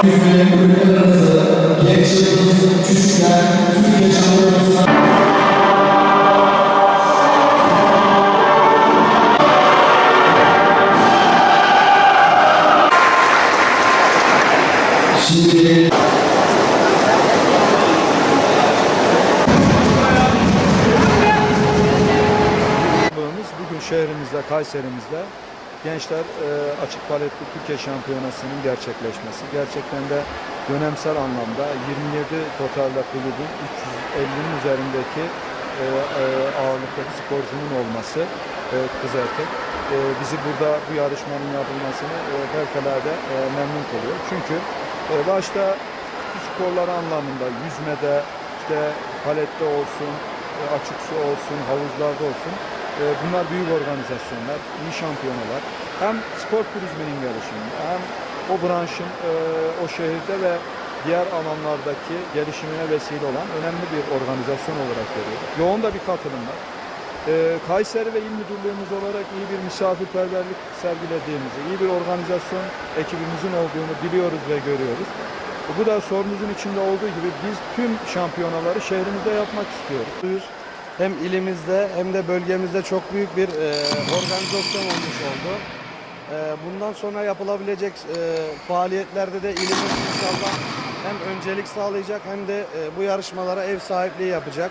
kulüpler arası genç yıldız küçükler Türkiye şampiyonası Şimdi şehrimizde, Kayserimizde gençler e, açık paletli Türkiye Şampiyonası'nın gerçekleşmesi. Gerçekten de dönemsel anlamda 27 totalde kulübün 350'nin üzerindeki e, e, ağırlıktaki sporcunun olması e, kız erkek e, bizi burada bu yarışmanın yapılmasını e, fevkalade e, memnun kılıyor. Çünkü e, başta sporları anlamında yüzmede, işte palette olsun, açık su olsun, havuzlarda olsun. E, Bunlar büyük organizasyonlar, iyi şampiyonalar. Hem spor turizminin gelişiminde hem o branşın e, o şehirde ve diğer alanlardaki gelişimine vesile olan önemli bir organizasyon olarak görüyoruz. Yoğun da bir katılım var. E, Kayseri ve İl Müdürlüğümüz olarak iyi bir misafirperverlik sergilediğimizi, iyi bir organizasyon ekibimizin olduğunu biliyoruz ve görüyoruz. Bu da sorunuzun içinde olduğu gibi biz tüm şampiyonaları şehrimizde yapmak istiyoruz. Hem ilimizde hem de bölgemizde çok büyük bir e, organizasyon olmuş oldu. E, bundan sonra yapılabilecek e, faaliyetlerde de ilimiz inşallah hem öncelik sağlayacak hem de e, bu yarışmalara ev sahipliği yapacak.